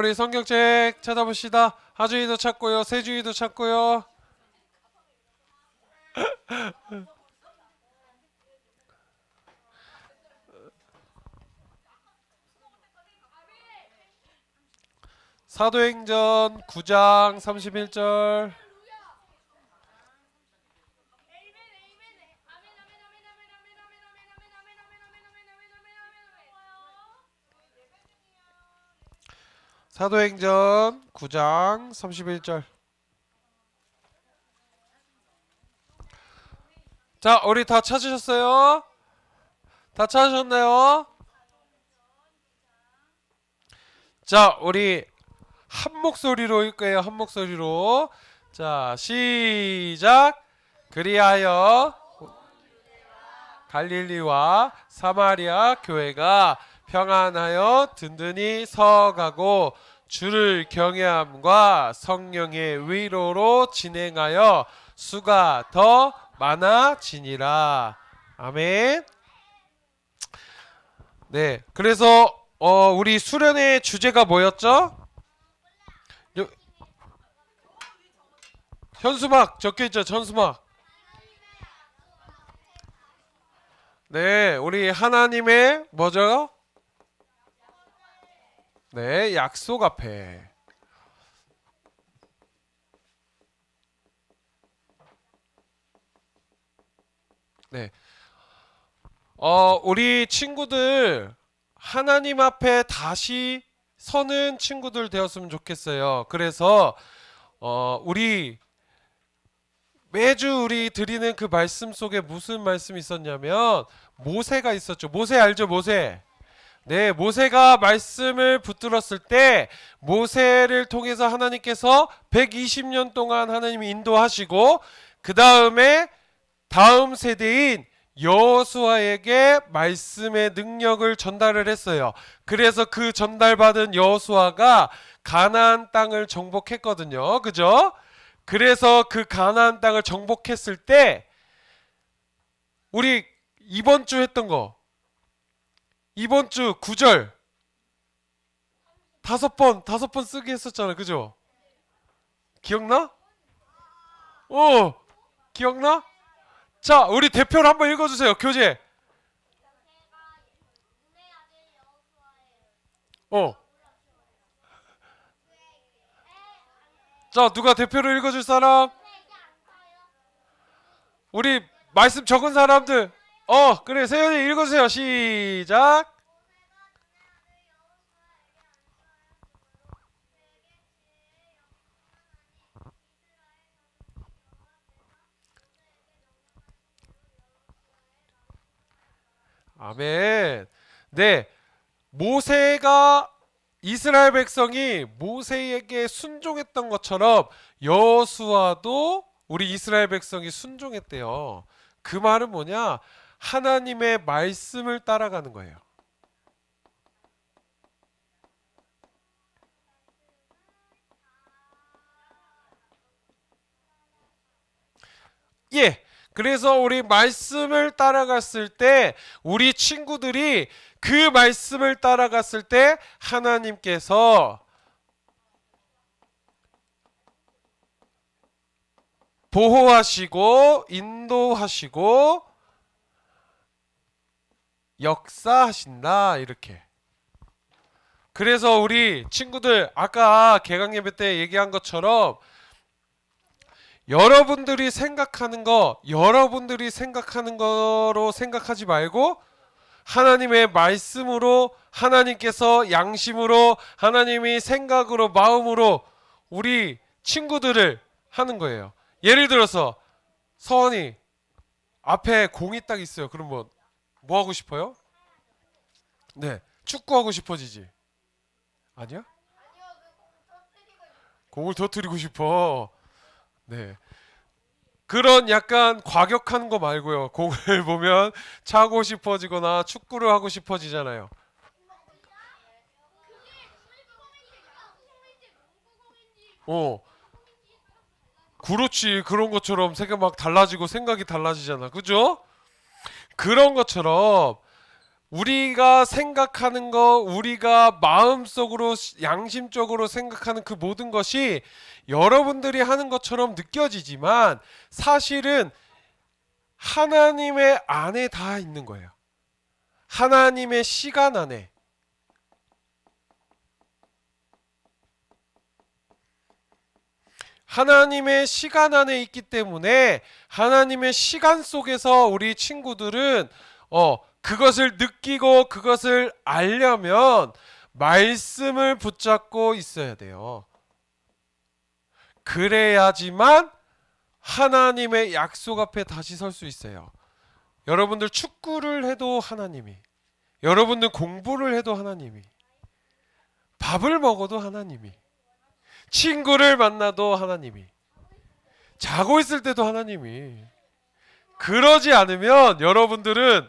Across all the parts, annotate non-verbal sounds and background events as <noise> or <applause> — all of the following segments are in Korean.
우리 성경책 찾아봅시다. 하주이도 찾고요. 세주이도 찾고요. <laughs> 사도행전 9장 31절 사도행전 9장 31절 자, 우리 다 찾으셨어요? 다 찾으셨나요? 자, 우리 한 목소리로 읽게요. 한 목소리로. 자, 시작. 그리하여 갈릴리와 사마리아 교회가 평안하여 든든히 서가고 주를 경외함과 성령의 위로로 진행하여 수가 더 많아지니라. 아멘. 네. 그래서 어 우리 수련의 주제가 뭐였죠? 요- 현수막 적혀 있죠. 현수막. 네, 우리 하나님의 뭐죠? 네, 약속 앞에. 네. 어, 우리 친구들 하나님 앞에 다시 서는 친구들 되었으면 좋겠어요. 그래서 어, 우리 매주 우리 드리는 그 말씀 속에 무슨 말씀이 있었냐면 모세가 있었죠. 모세 알죠? 모세. 네, 모세가 말씀을 붙들었을 때 모세를 통해서 하나님께서 120년 동안 하나님이 인도하시고 그 다음에 다음 세대인 여호수아에게 말씀의 능력을 전달을 했어요. 그래서 그 전달받은 여호수아가 가나안 땅을 정복했거든요. 그죠? 그래서 그 가나안 땅을 정복했을 때 우리 이번 주 했던 거 이번 주 9절 다섯 번 다섯 번 쓰게 했었잖아. 그죠? 기억나? 어. 기억나? 자, 우리 대표를 한번 읽어 주세요. 교재. 어. 자, 누가 대표를 읽어 줄 사람? 우리 말씀 적은 사람들. 어, 그래. 세연이 읽어 주세요. 시작. 아멘. 네. 모세가 이스라엘 백성이 모세에게 순종했던 것처럼 여호수아도 우리 이스라엘 백성이 순종했대요. 그 말은 뭐냐? 하나님의 말씀을 따라가는 거예요. 예. 그래서 우리 말씀을 따라갔을 때 우리 친구들이 그 말씀을 따라갔을 때 하나님께서 보호하시고 인도하시고 역사하신다 이렇게. 그래서 우리 친구들 아까 개강 예배 때 얘기한 것처럼 여러분들이 생각하는 거, 여러분들이 생각하는 거로 생각하지 말고 하나님의 말씀으로 하나님께서 양심으로 하나님이 생각으로 마음으로 우리 친구들을 하는 거예요. 예를 들어서 서원이 앞에 공이 딱 있어요. 그러면 뭐 하고 싶어요? 네, 축구 하고 싶어지지. 아니야? 공을 터뜨리고 싶어. 네. 그런 약간 과격한 거 말고요. 공을 <laughs> 보면 차고 싶어지거나 축구를 하고 싶어지잖아요. 어. 그렇지. 그런 것처럼 생각 막 달라지고 생각이 달라지잖아. 그죠? 그런 것처럼 우리가 생각하는 거, 우리가 마음속으로 양심적으로 생각하는 그 모든 것이 여러분들이 하는 것처럼 느껴지지만 사실은 하나님의 안에 다 있는 거예요. 하나님의 시간 안에. 하나님의 시간 안에 있기 때문에 하나님의 시간 속에서 우리 친구들은 어 그것을 느끼고 그것을 알려면 말씀을 붙잡고 있어야 돼요. 그래야지만 하나님의 약속 앞에 다시 설 수 있어요. 여러분들 축구를 해도 하나님이, 여러분들 공부를 해도 하나님이, 밥을 먹어도 하나님이, 친구를 만나도 하나님이, 자고 있을 때도 하나님이. 그러지 않으면 여러분들은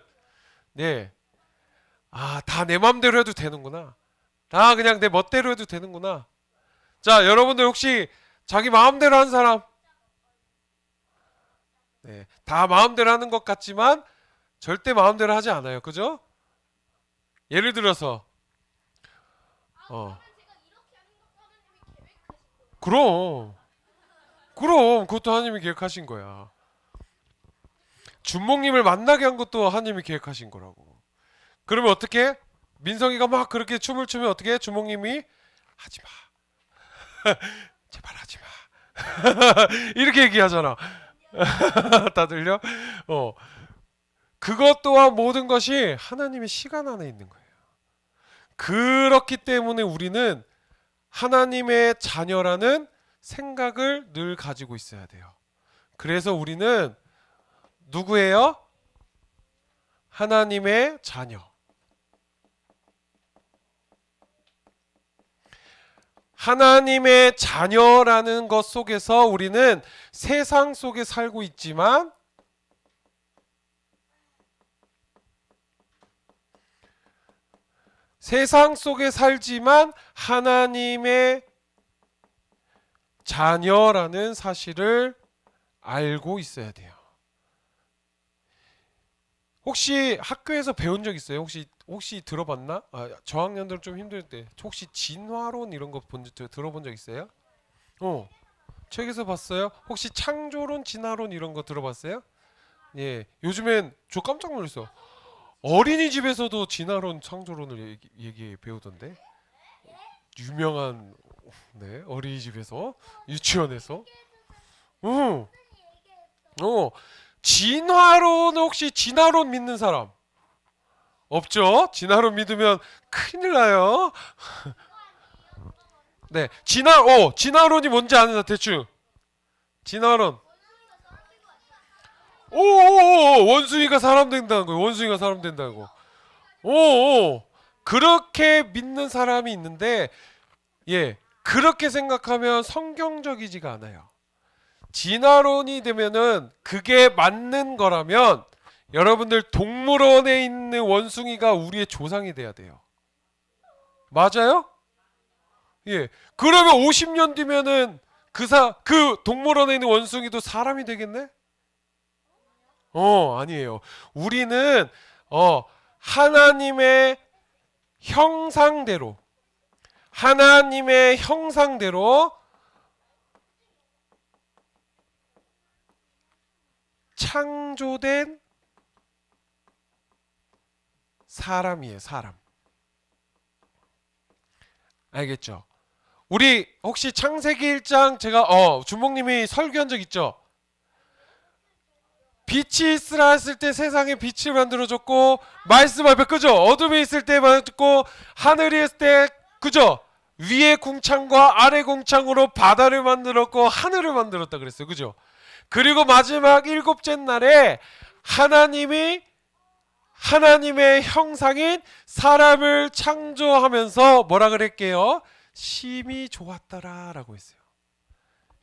네. 아, 다내 맘대로 해도 되는구나. 다 그냥 내 멋대로 해도 되는구나. 자, 여러분들 혹시 자기 마음대로 한 사람? 네. 다 마음대로 하는 것 같지만 절대 마음대로 하지 않아요. 그죠? 예를 들어서 어. 그럼 그럼 그것도 하나님이 계획하신 거야. 준목님을 만나게 한 것도 하나님이 계획하신 거라고. 그러면 어떻게? 민성이가 막 그렇게 춤을 추면 어떻게? 주목님이 하지 마. <laughs> 제발 하지 마. <laughs> 이렇게 얘기하잖아. <laughs> 다 들려? 어. 그것 또한 모든 것이 하나님의 시간 안에 있는 거예요. 그렇기 때문에 우리는 하나님의 자녀라는 생각을 늘 가지고 있어야 돼요. 그래서 우리는 누구예요? 하나님의 자녀. 하나님의 자녀라는 것 속에서 우리는 세상 속에 살고 있지만 세상 속에 살지만 하나님의 자녀라는 사실을 알고 있어야 돼요. 혹시 학교에서 배운 적 있어요? 혹시 혹시 들어봤나? 아, 저학년들은 좀 힘들 때 혹시 진화론 이런 거본적 들어본 적 있어요? 어. 책에서 봤어요? 혹시 창조론, 진화론 이런 거 들어봤어요? 예. 요즘엔 저 깜짝 놀랐어. 어린이집에서도 진화론, 창조론을 얘기, 얘기 배우던데. 유명한 네, 어린이집에서 유치원에서. 어. 어. 진화론 혹시 진화론 믿는 사람 없죠? 진화론 믿으면 큰일 나요. <laughs> 네, 진화 어 진화론이 뭔지 아는 사 대충 진화론. 오오오 원숭이가 사람 된다는 거예요. 원숭이가 사람 된다고. 오 그렇게 믿는 사람이 있는데 예 그렇게 생각하면 성경적이지가 않아요. 진화론이 되면은 그게 맞는 거라면 여러분들 동물원에 있는 원숭이가 우리의 조상이 돼야 돼요. 맞아요? 예. 그러면 50년 뒤면은 그사 그 동물원에 있는 원숭이도 사람이 되겠네? 어, 아니에요. 우리는 어 하나님의 형상대로 하나님의 형상대로 창조된 사람이에요, 사람. 알겠죠? 우리 혹시 창세기 1장 제가 어 주목님이 설교한 적 있죠? 빛이 있으라 했을 때 세상에 빛을 만들어줬고 말씀 앞에 그죠? 어둠이 있을 때 만들었고 하늘이 있을 때 그죠? 위에 궁창과 아래 궁창으로 바다를 만들었고 하늘을 만들었다 그랬어요. 그죠? 그리고 마지막 일곱째 날에 하나님이 하나님의 형상인 사람을 창조하면서 뭐라 그랬게요? 심히 좋았더라라고 했어요.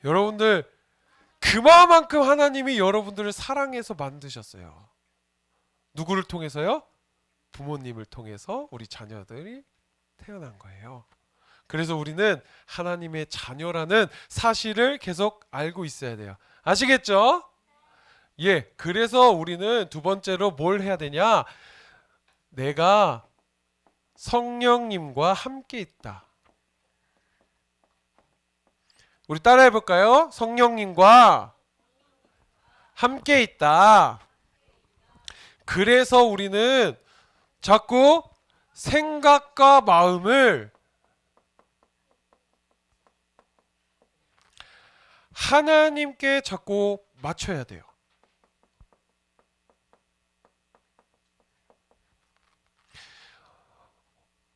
여러분들 그만큼 하나님이 여러분들을 사랑해서 만드셨어요. 누구를 통해서요? 부모님을 통해서 우리 자녀들이 태어난 거예요. 그래서 우리는 하나님의 자녀라는 사실을 계속 알고 있어야 돼요. 아시겠죠? 예. 그래서 우리는 두 번째로 뭘 해야 되냐? 내가 성령님과 함께 있다. 우리 따라해 볼까요? 성령님과 함께 있다. 그래서 우리는 자꾸 생각과 마음을 하나님께 자꾸 맞춰야 돼요.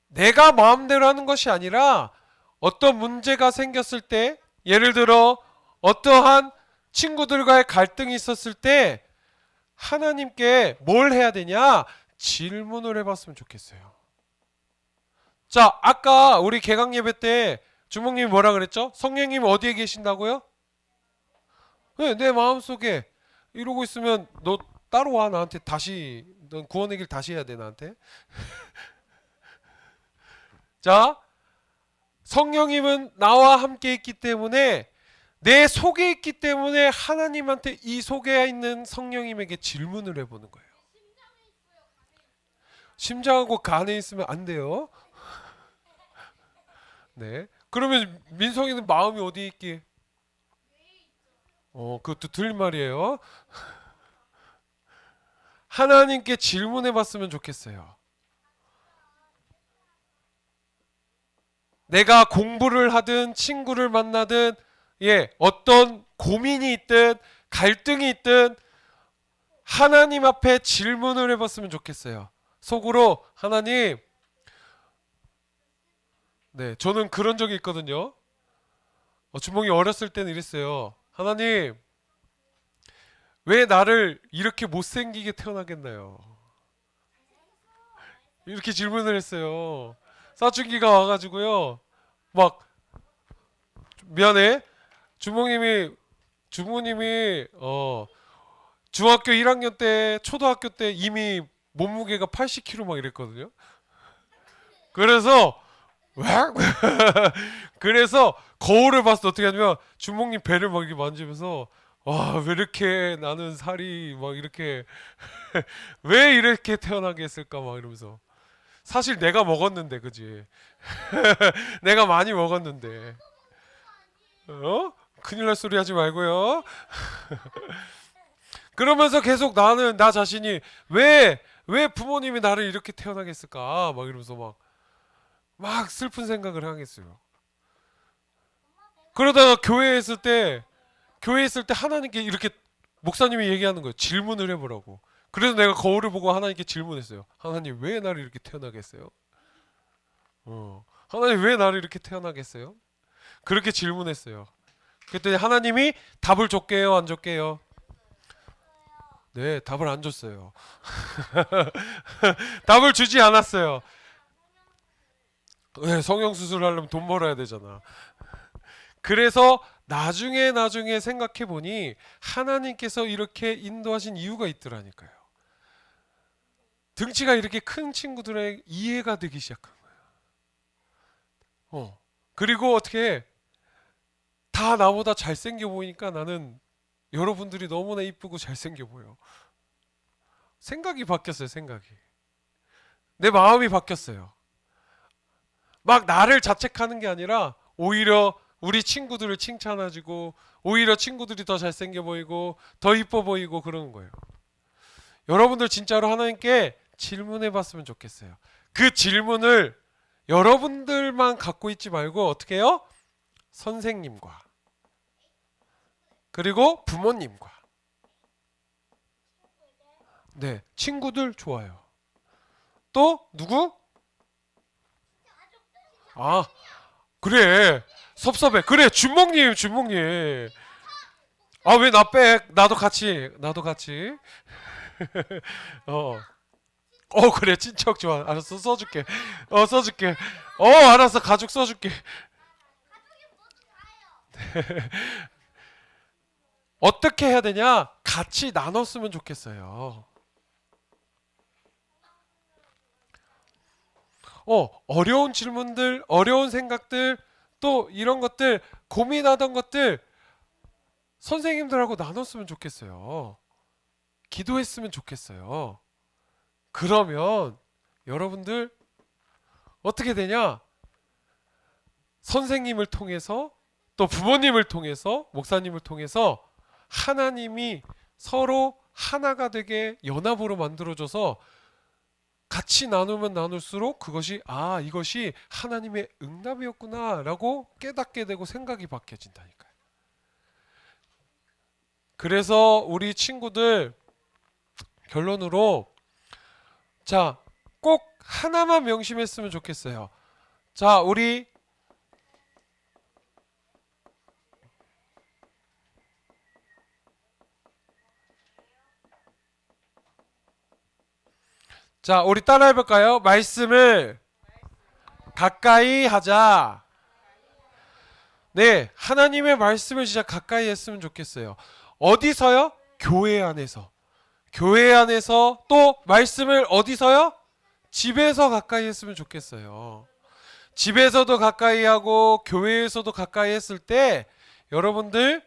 내가 마음대로 하는 것이 아니라 어떤 문제가 생겼을 때 예를 들어 어떠한 친구들과의 갈등이 있었을 때 하나님께 뭘 해야 되냐 질문을 해봤으면 좋겠어요. 자, 아까 우리 개강 예배 때 주목님이 뭐라 그랬죠? 성령님 어디에 계신다고요? 네, 내 마음 속에 이러고 있으면 너 따로 와 나한테 다시 넌 구원의 길 다시 해야 돼 나한테. <laughs> 자, 성령님은 나와 함께 있기 때문에 내 속에 있기 때문에 하나님한테 이 속에 있는 성령님에게 질문을 해보는 거예요. 심장하고 간에 있으면 안 돼요. <laughs> 네. 그러면 민성이는 마음이 어디 있기? 어, 그것도 틀린 말이에요. <laughs> 하나님께 질문해 봤으면 좋겠어요. 내가 공부를 하든 친구를 만나든 예, 어떤 고민이 있든 갈등이 있든 하나님 앞에 질문을 해 봤으면 좋겠어요. 속으로 하나님 네, 저는 그런 적이 있거든요. 어, 주몽이 어렸을 때는 이랬어요. 하나님, 왜 나를 이렇게 못생기게 태어나겠나요? 이렇게 질문을 했어요. 사춘기가 와가지고요. 막 미안해. 주몽님이 주모님이 어 중학교 1학년 때 초등학교 때 이미 몸무게가 80kg 막 이랬거든요. 그래서 왜? <laughs> 그래서 거울을 봤을 때 어떻게 하냐면 주몽님 배를 막 이렇게 만지면서 와 왜 이렇게 나는 살이 막 이렇게 <laughs> 왜 이렇게 태어나게 했을까 막 이러면서 사실 내가 먹었는데 그지 <laughs> 내가 많이 먹었는데 어 큰일 날 소리 하지 말고요 <laughs> 그러면서 계속 나는 나 자신이 왜 왜 부모님이 나를 이렇게 태어나게 했을까 막 이러면서 막 막 슬픈 생각을 하겠어요. 그러다가 교회에 있을 때 교회에 있을 때 하나님께 이렇게 목사님이 얘기하는 거예요. 질문을 해보라고. 그래서 내가 거울을 보고 하나님께 질문했어요. 하나님 왜 나를 이렇게 태어나게 했어요? 어. 하나님 왜 나를 이렇게 태어나게 했어요? 그렇게 질문했어요. 그랬더니 하나님이 답을 줬게요, 안 줬게요? 네, 답을 안 줬어요. <laughs> 답을 주지 않았어요. 네, 성형 수술을 하려면 돈 벌어야 되잖아. 그래서 나중에 나중에 생각해 보니 하나님께서 이렇게 인도하신 이유가 있더라니까요. 등치가 이렇게 큰 친구들의 이해가 되기 시작한 거예요. 어. 그리고 어떻게 다 나보다 잘생겨 보이니까 나는 여러분들이 너무나 이쁘고 잘생겨 보여. 생각이 바뀌었어요, 생각이. 내 마음이 바뀌었어요. 막 나를 자책하는 게 아니라 오히려 우리 친구들을 칭찬해주고 오히려 친구들이 더 잘생겨 보이고 더 이뻐 보이고 그러는 거예요. 여러분들 진짜로 하나님께 질문해 봤으면 좋겠어요. 그 질문을 여러분들만 갖고 있지 말고 어떻게 해요? 선생님과 그리고 부모님과 네, 친구들 좋아요. 또 누구? 아, 그래. 섭섭해. 그래, 준목님, 준목님. 아, 왜 나 빼? 나도 같이, 나도 같이. <laughs> 어. 어, 그래. 친척 좋아. 알았어. 써줄게. 어, 써줄게. 어, 알았어. 가족 써줄게. <laughs> 어떻게 해야 되냐? 같이 나눴으면 좋겠어요. 어, 어려운 질문들, 어려운 생각들, 또 이런 것들, 고민하던 것들 선생님들하고 나눴으면 좋겠어요. 기도했으면 좋겠어요. 그러면 여러분들 어떻게 되냐? 선생님을 통해서 또 부모님을 통해서 목사님을 통해서 하나님이 서로 하나가 되게 연합으로 만들어줘서 같이 나누면 나눌수록 그것이 아 이것이 하나님의 응답이었구나라고 깨닫게 되고 생각이 바뀌어진다니까요. 그래서 우리 친구들 결론으로 자 꼭 하나만 명심했으면 좋겠어요. 자 우리 자, 우리 따라 해 볼까요? 말씀을 가까이 하자. 네, 하나님의 말씀을 진짜 가까이 했으면 좋겠어요. 어디서요? 교회 안에서. 교회 안에서 또 말씀을 어디서요? 집에서 가까이 했으면 좋겠어요. 집에서도 가까이 하고 교회에서도 가까이 했을 때 여러분들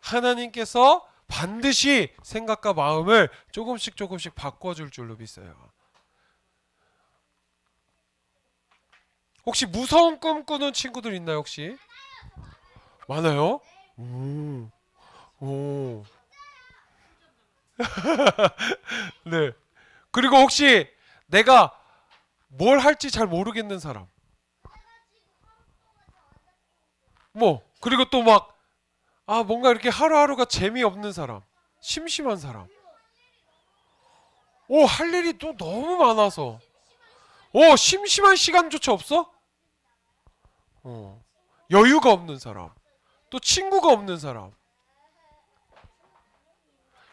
하나님께서 반드시 생각과 마음을 조금씩 조금씩 바꿔줄 줄로 믿어요. 혹시 무서운 꿈 꾸는 친구들 있나요 혹시? 많아요? 오, 오. <laughs> 네. 그리고 혹시 내가 뭘 할지 잘 모르겠는 사람. 뭐 그리고 또 막 아 뭔가 이렇게 하루하루가 재미없는 사람, 심심한 사람. 오 할 일이 또 너무 많아서. 오 심심한 시간조차 없어? 어 여유가 없는 사람 또 친구가 없는 사람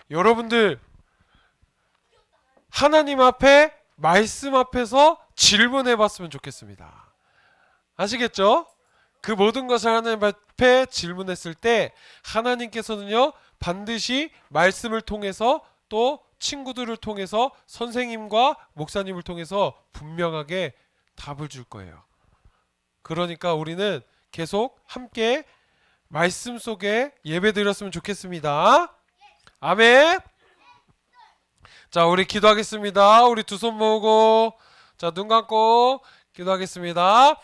여러분들 하나님 앞에 말씀 앞에서 질문해 봤으면 좋겠습니다 아시겠죠? 그 모든 것을 하나님 앞에 질문했을 때 하나님께서는요 반드시 말씀을 통해서 또 친구들을 통해서 선생님과 목사님을 통해서 분명하게 답을 줄 거예요. 그러니까 우리는 계속 함께 말씀 속에 예배 드렸으면 좋겠습니다. 아멘. 자, 우리 기도하겠습니다. 우리 두 손 모으고 자, 눈 감고 기도하겠습니다.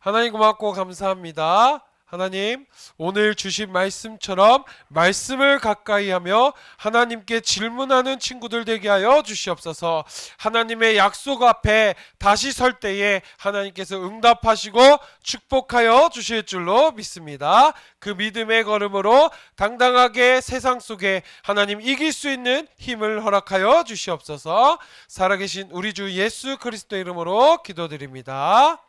하나님 고맙고 감사합니다. 하나님, 오늘 주신 말씀처럼 말씀을 가까이 하며 하나님께 질문하는 친구들 되게 하여 주시옵소서. 하나님의 약속 앞에 다시 설 때에 하나님께서 응답하시고 축복하여 주실 줄로 믿습니다. 그 믿음의 걸음으로 당당하게 세상 속에 하나님 이길 수 있는 힘을 허락하여 주시옵소서. 살아계신 우리 주 예수 그리스도 이름으로 기도드립니다.